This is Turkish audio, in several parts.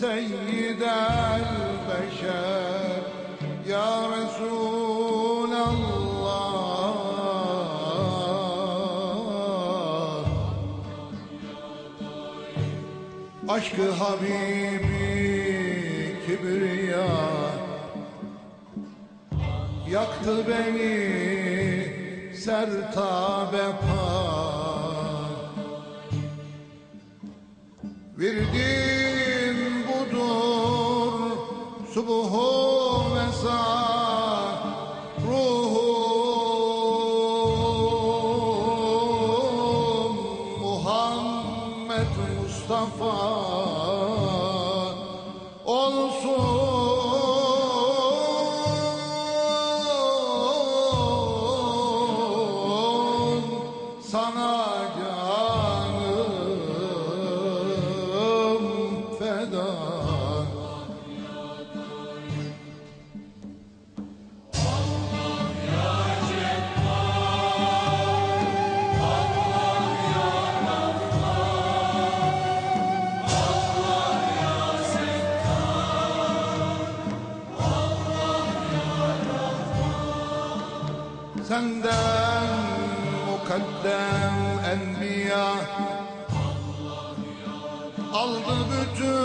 Seyyid el-Beşer. Ya Resulallah. Aşkı Habibi kibriya. Yaktı beni sertabe pak Virdim mesaj. Senden mukaddem enbiya. Aldı bütün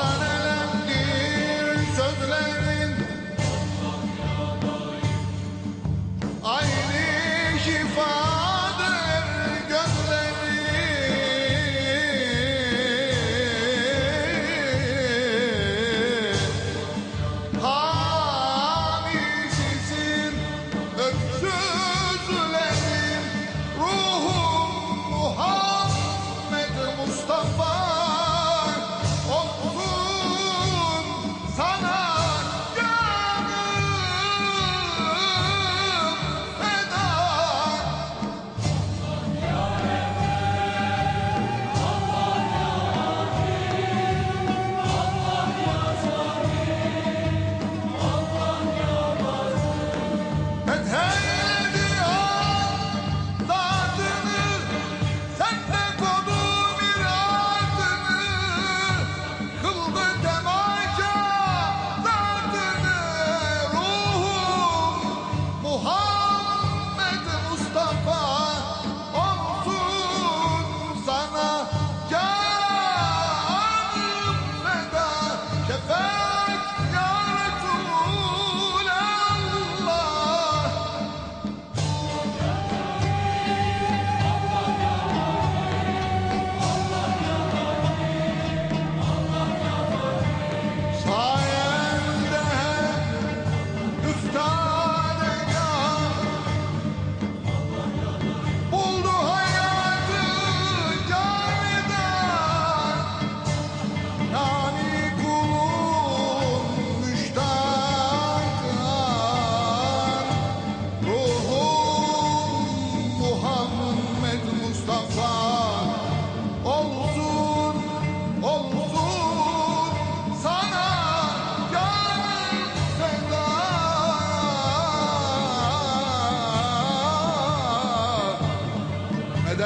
Havana.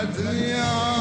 الدنيا